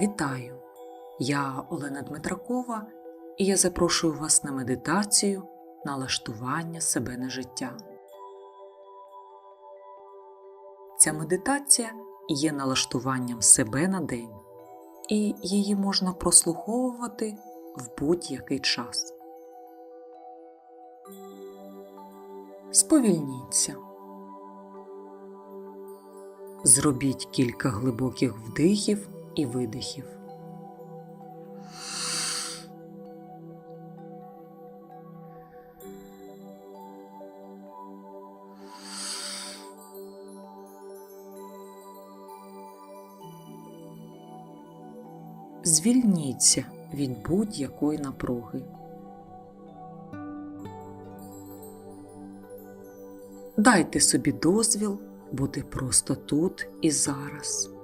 Вітаю! Я Олена Дмитракова і я запрошую вас на медитацію налаштування себе на життя. Ця медитація є налаштуванням себе на день, і її можна прослуховувати в будь-який час. Сповільніться. Зробіть кілька глибоких вдихів і видихів. Звільніться від будь-якої напруги. Дайте собі дозвіл бути просто тут і зараз,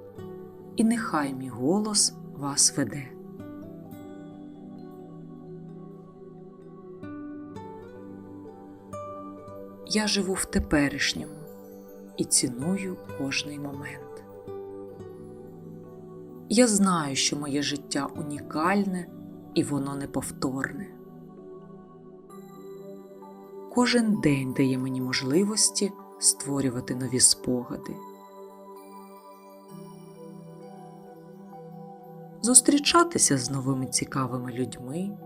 і нехай мій голос вас веде. Я живу в теперішньому і ціную кожний момент. Я знаю, що моє життя унікальне і воно неповторне. Кожен день дає мені можливості створювати нові спогади, зустрічатися з новими цікавими людьми,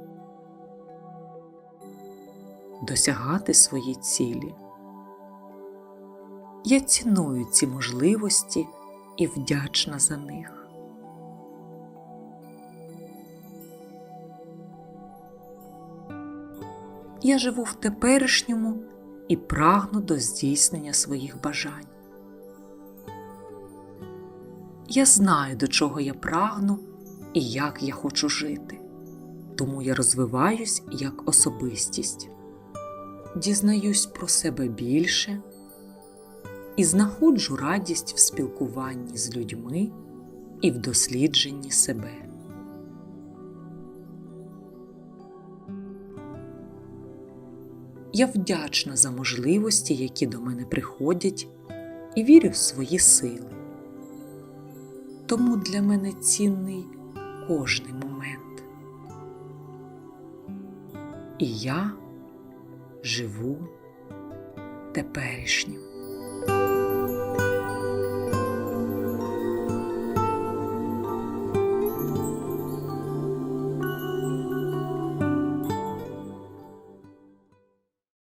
досягати свої цілі. Я ціную ці можливості і вдячна за них. Я живу в теперішньому і прагну до здійснення своїх бажань. Я знаю, до чого я прагну і як я хочу жити, тому я розвиваюсь як особистість, дізнаюсь про себе більше і знаходжу радість в спілкуванні з людьми і в дослідженні себе. Я вдячна за можливості, які до мене приходять, і вірю в свої сили. Тому для мене цінний кожний момент. І я живу теперішнім.